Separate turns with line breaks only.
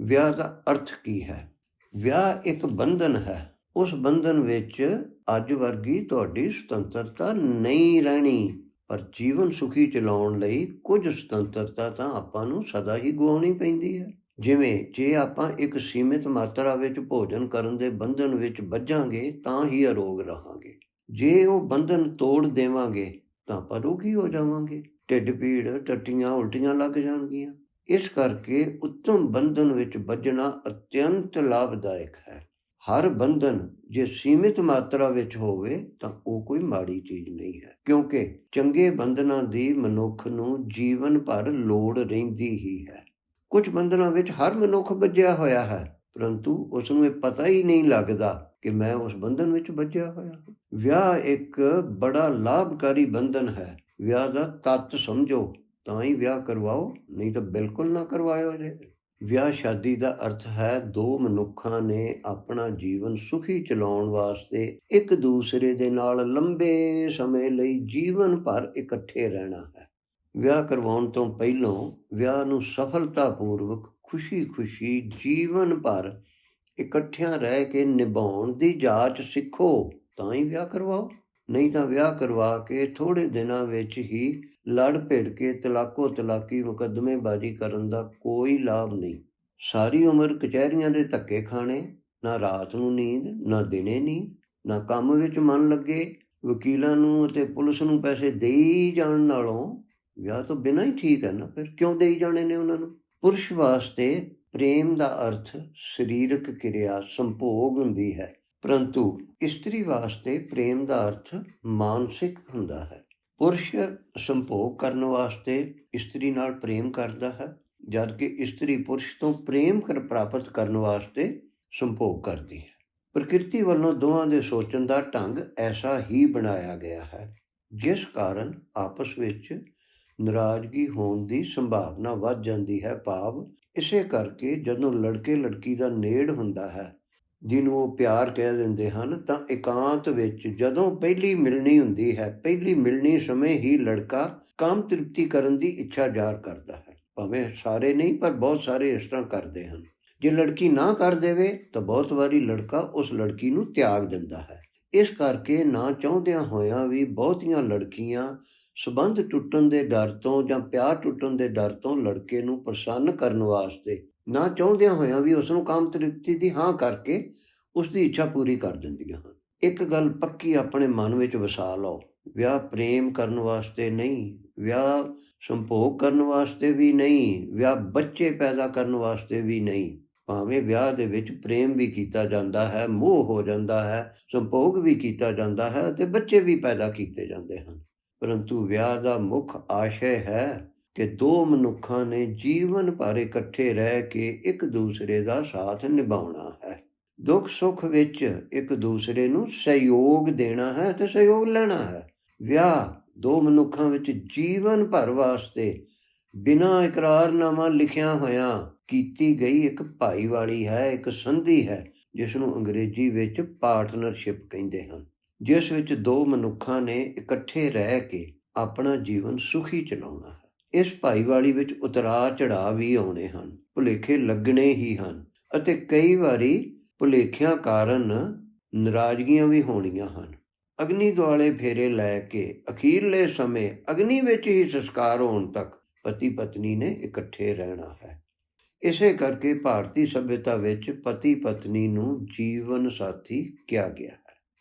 ਵਿਆਹ ਦਾ ਅਰਥ ਕੀ ਹੈ? ਵਿਆਹ ਇੱਕ ਬੰਧਨ ਹੈ। ਉਸ ਬੰਧਨ ਵਿੱਚ ਅੱਜ ਵਰਗੀ ਤੁਹਾਡੀ ਸੁਤੰਤਰਤਾ ਨਹੀਂ ਰਹਿਣੀ। ਪਰ ਜੀਵਨ ਸੁਖੀ ਚਲਾਉਣ ਲਈ ਕੁਝ ਸੁਤੰਤਰਤਾ ਤਾਂ ਆਪਾਂ ਨੂੰ ਸਦਾ ਹੀ ਗਵਾਉਣੀ ਪੈਂਦੀ ਹੈ। ਜਿਵੇਂ ਜੇ ਆਪਾਂ ਇੱਕ ਸੀਮਿਤ ਮਾਤਰਾ ਵਿੱਚ ਭੋਜਨ ਕਰਨ ਦੇ ਬੰਧਨ ਵਿੱਚ ਵੱਜਾਂਗੇ ਤਾਂ ਹੀ ਅਰੋਗ ਰਹਾਂਗੇ। ਜੇ ਉਹ ਬੰਧਨ ਤੋੜ ਦੇਵਾਂਗੇ ਤਾਂ ਆਪਾਂ ਰੋਗੀ ਹੋ ਜਾਵਾਂਗੇ। ਢਿੱਡ ਪੀੜ, ਟੱਟੀਆਂ, ਉਲਟੀਆਂ ਲੱਗ ਜਾਣਗੀਆਂ। ਇਸ ਕਰਕੇ ਉੱਤਮ ਬੰਧਨ ਵਿੱਚ ਵੱਜਣਾ ਅਤਿਅੰਤ ਲਾਭਦਾਇਕ ਹੈ। ਹਰ ਬੰਧਨ ਜੇ ਸੀਮਿਤ ਮਾਤਰਾ ਵਿੱਚ ਹੋਵੇ ਤਾਂ ਉਹ ਕੋਈ ਮਾੜੀ ਚੀਜ਼ ਨਹੀਂ ਹੈ, ਕਿਉਂਕਿ ਚੰਗੇ ਬੰਧਨਾਂ ਦੀ ਮਨੁੱਖ ਨੂੰ ਜੀਵਨ ਭਰ ਲੋੜ ਰਹਿੰਦੀ ਹੀ ਹੈ। ਕੁਝ ਬੰਧਨਾਂ ਵਿੱਚ ਹਰ ਮਨੁੱਖ ਵੱਜਿਆ ਹੋਇਆ ਹੈ, ਪਰੰਤੂ ਉਸ ਨੂੰ ਇਹ ਪਤਾ ਹੀ ਨਹੀਂ ਲੱਗਦਾ ਕਿ ਮੈਂ ਉਸ ਬੰਧਨ ਵਿੱਚ ਵੱਜਿਆ ਹੋਇਆ ਵਿਆਹ ਇੱਕ ਬੜਾ ਲਾਭਕਾਰੀ ਬੰਧਨ ਹੈ। ਵਿਆਹ ਦਾ ਤੱਤ ਸਮਝੋ। ਤਾਂ ਹੀ ਵਿਆਹ ਕਰਵਾਓ, ਨਹੀਂ ਤਾਂ ਬਿਲਕੁਲ ਨਾ ਕਰਵਾਇਓ ਜੇ ਵਿਆਹ ਸ਼ਾਦੀ ਦਾ ਅਰਥ ਹੈ, ਦੋ ਮਨੁੱਖਾਂ ਨੇ ਆਪਣਾ ਜੀਵਨ ਸੁਖੀ ਚਲਾਉਣ ਵਾਸਤੇ ਇੱਕ ਦੂਸਰੇ ਦੇ ਨਾਲ ਲੰਬੇ ਸਮੇਂ ਲਈ ਜੀਵਨ ਭਰ ਇਕੱਠੇ ਰਹਿਣਾ ਹੈ। ਵਿਆਹ ਕਰਵਾਉਣ ਤੋਂ ਪਹਿਲਾਂ ਵਿਆਹ ਨੂੰ ਸਫਲਤਾਪੂਰਵਕ ਖੁਸ਼ੀ-ਖੁਸ਼ੀ ਜੀਵਨ ਭਰ ਇਕੱਠਿਆਂ ਰਹਿ ਕੇ ਨਿਭਾਉਣ ਦੀ ਜਾਂਚ ਸਿੱਖੋ, ਤਾਂ ਹੀ ਵਿਆਹ ਕਰਵਾਓ। ਨਹੀਂ ਤਾਂ ਵਿਆਹ ਕਰਵਾ ਕੇ ਥੋੜੇ ਦਿਨਾਂ ਵਿੱਚ ਹੀ ਲੜ ਭਿੜ ਕੇ ਤਲਾਕੋ ਤਲਾਕੀ ਮੁਕੱਦਮੇਬਾਜ਼ੀ ਕਰਨ ਦਾ ਕੋਈ ਲਾਭ ਨਹੀਂ। ਸਾਰੀ ਉਮਰ ਕਚਹਿਰੀਆਂ ਦੇ ਧੱਕੇ ਖਾਣੇ, ਨਾ ਰਾਤ ਨੂੰ ਨੀਂਦ, ਨਾ ਦਿਨੇ ਨੀਂਦ, ਨਾ ਕੰਮ ਵਿੱਚ ਮਨ ਲੱਗੇ, ਵਕੀਲਾਂ ਨੂੰ ਅਤੇ ਪੁਲਿਸ ਨੂੰ ਪੈਸੇ ਦੇਈ ਜਾਣ ਨਾਲੋਂ ਵਿਆਹ ਤੋਂ ਬਿਨਾਂ ਹੀ ਠੀਕ ਹੈ ਨਾ ਫਿਰ? ਕਿਉਂ ਦੇਈ ਜਾਣੇ ਨੇ ਉਹਨਾਂ ਨੂੰ? ਪੁਰਸ਼ ਵਾਸਤੇ ਪ੍ਰੇਮ ਦਾ ਅਰਥ ਸਰੀਰਕ ਕਿਰਿਆ, ਸੰਭੋਗ ਹੁੰਦੀ ਹੈ। ਪਰੰਤੂ ਇਸਤਰੀ ਵਾਸਤੇ ਪ੍ਰੇਮ ਦਾ ਅਰਥ ਮਾਨਸਿਕ ਹੁੰਦਾ ਹੈ। ਪੁਰਸ਼ ਸੰਭੋਗ ਕਰਨ ਵਾਸਤੇ ਇਸਤਰੀ ਨਾਲ ਪ੍ਰੇਮ ਕਰਦਾ ਹੈ ਜਦ ਕਿ ਇਸਤਰੀ ਪੁਰਸ਼ ਤੋਂ ਪ੍ਰੇਮ ਕਰ ਪ੍ਰਾਪਤ ਕਰਨ ਵਾਸਤੇ ਸੰਭੋਗ ਕਰਦੀ ਹੈ। ਪ੍ਰਕਿਰਤੀ ਵੱਲੋਂ ਦੋਹਾਂ ਦੇ ਸੋਚਣ ਦਾ ਢੰਗ ਐਸਾ ਹੀ ਬਣਾਇਆ ਗਿਆ ਹੈ, ਜਿਸ ਕਾਰਨ ਆਪਸ ਵਿੱਚ ਨਾਰਾਜ਼ਗੀ ਹੋਣ ਦੀ ਸੰਭਾਵਨਾ ਵੱਧ ਜਾਂਦੀ ਹੈ। ਭਾਵ ਇਸੇ ਕਰਕੇ ਜਦੋਂ ਲੜਕੇ ਲੜਕੀ ਦਾ ਨੇੜ ਹੁੰਦਾ ਹੈ ਜਿਹਨੂੰ ਉਹ ਪਿਆਰ ਕਹਿ ਦਿੰਦੇ ਹਨ, ਤਾਂ ਇਕਾਂਤ ਵਿੱਚ ਜਦੋਂ ਪਹਿਲੀ ਮਿਲਣੀ ਹੁੰਦੀ ਹੈ, ਪਹਿਲੀ ਮਿਲਣੀ ਸਮੇਂ ਹੀ ਲੜਕਾ ਕਾਮ ਤ੍ਰਿਪਤੀ ਕਰਨ ਦੀ ਇੱਛਾ ਜ਼ਾਹਰ ਕਰਦਾ ਹੈ। ਭਾਵੇਂ ਸਾਰੇ ਨਹੀਂ, ਪਰ ਬਹੁਤ ਸਾਰੇ ਇਸ ਤਰ੍ਹਾਂ ਕਰਦੇ ਹਨ। ਜੇ ਲੜਕੀ ਨਾ ਕਰ ਦੇਵੇ, ਤਾਂ ਬਹੁਤ ਵਾਰੀ ਲੜਕਾ ਉਸ ਲੜਕੀ ਨੂੰ ਤਿਆਗ ਦਿੰਦਾ ਹੈ। ਇਸ ਕਰਕੇ ਨਾ ਚਾਹੁੰਦਿਆਂ ਹੋਇਆਂ ਵੀ ਬਹੁਤੀਆਂ ਲੜਕੀਆਂ ਸਬੰਧ ਟੁੱਟਣ ਦੇ ਡਰ ਤੋਂ ਜਾਂ ਪਿਆਰ ਟੁੱਟਣ ਦੇ ਡਰ ਤੋਂ ਲੜਕੇ ਨੂੰ ਪ੍ਰਸੰਨ ਕਰਨ ਵਾਸਤੇ ਨਾ ਚਾਹੁੰਦਿਆਂ ਹੋਇਆਂ ਵੀ ਉਸ ਨੂੰ ਕਾਮ ਤ੍ਰਿਪਤੀ ਦੀ ਹਾਂ ਕਰਕੇ ਉਸ ਦੀ ਇੱਛਾ ਪੂਰੀ ਕਰ ਦਿੰਦੀਆਂ ਹਨ। ਇੱਕ ਗੱਲ ਪੱਕੀ ਆਪਣੇ ਮਨ ਵਿੱਚ ਵਸਾ ਲਓ। ਵਿਆਹ ਪ੍ਰੇਮ ਕਰਨ ਵਾਸਤੇ ਨਹੀਂ, ਵਿਆਹ ਸੰਭੋਗ ਕਰਨ ਵਾਸਤੇ ਵੀ ਨਹੀਂ, ਵਿਆਹ ਬੱਚੇ ਪੈਦਾ ਕਰਨ ਵਾਸਤੇ ਵੀ ਨਹੀਂ। ਭਾਵੇਂ ਵਿਆਹ ਦੇ ਵਿੱਚ ਪ੍ਰੇਮ ਵੀ ਕੀਤਾ ਜਾਂਦਾ ਹੈ, ਮੋਹ ਹੋ ਜਾਂਦਾ ਹੈ, ਸੰਭੋਗ ਵੀ ਕੀਤਾ ਜਾਂਦਾ ਹੈ ਤੇ ਬੱਚੇ ਵੀ ਪੈਦਾ ਕੀਤੇ ਜਾਂਦੇ ਹਨ। ਪਰੰਤੂ ਵਿਆਹ ਦਾ ਮੁੱਖ ਆਸ਼ੈ ਹੈ ਕਿ ਦੋ ਮਨੁੱਖਾਂ ਨੇ ਜੀਵਨ ਭਰ ਇਕੱਠੇ ਰਹਿ ਕੇ ਇੱਕ ਦੂਸਰੇ ਦਾ ਸਾਥ ਨਿਭਾਉਣਾ ਹੈ। ਦੁੱਖ ਸੁੱਖ ਵਿੱਚ ਇੱਕ ਦੂਸਰੇ ਨੂੰ ਸਹਿਯੋਗ ਦੇਣਾ ਹੈ ਤੇ ਸਹਿਯੋਗ ਲੈਣਾ ਹੈ। ਵਿਆਹ ਦੋ ਮਨੁੱਖਾਂ ਵਿੱਚ ਜੀਵਨ ਭਰ ਵਾਸਤੇ ਬਿਨਾਂ ਇਕਰਾਰਨਾਮਾ ਲਿਖਿਆ ਹੋਇਆ ਕੀਤੀ ਗਈ ਇੱਕ ਭਾਈਵਾਲੀ ਹੈ, ਇੱਕ ਸੰਧੀ ਹੈ, ਜਿਸ ਨੂੰ ਅੰਗਰੇਜ਼ੀ ਵਿੱਚ ਪਾਰਟਨਰਸ਼ਿਪ ਕਹਿੰਦੇ ਹਨ। ਜਿਸ ਵਿੱਚ ਦੋ ਮਨੁੱਖਾਂ ਨੇ ਇਕੱਠੇ ਰਹਿ ਕੇ ਆਪਣਾ ਜੀਵਨ ਸੁਖੀ ਚਲਾਉਣਾ ਹੈ। ਇਸ ਭਾਈਵਾਲੀ ਵਿੱਚ ਉਤਰਾਅ ਚੜਾਅ ਵੀ ਆਉਣੇ ਹਨ, ਭੁਲੇਖੇ ਲੱਗਣੇ ਹੀ ਹਨ ਅਤੇ ਕਈ ਵਾਰੀ ਭੁਲੇਖਿਆਂ ਕਾਰਨ ਨਾਰਾਜ਼ਗੀਆਂ ਵੀ ਹੋਣੀਆਂ ਹਨ। ਅਗਨੀ ਦੁਆਲੇ ਫੇਰੇ ਲੈ ਕੇ ਅਖੀਰਲੇ ਸਮੇਂ ਅਗਨੀ ਵਿੱਚ ਹੀ ਸੰਸਕਾਰ ਹੋਣ ਤੱਕ ਪਤੀ ਪਤਨੀ ਨੇ ਇਕੱਠੇ ਰਹਿਣਾ ਹੈ। ਇਸੇ ਕਰਕੇ ਭਾਰਤੀ ਸਭਿਅਤਾ ਵਿੱਚ ਪਤੀ ਪਤਨੀ ਨੂੰ ਜੀਵਨ ਸਾਥੀ ਕਿਹਾ ਗਿਆ।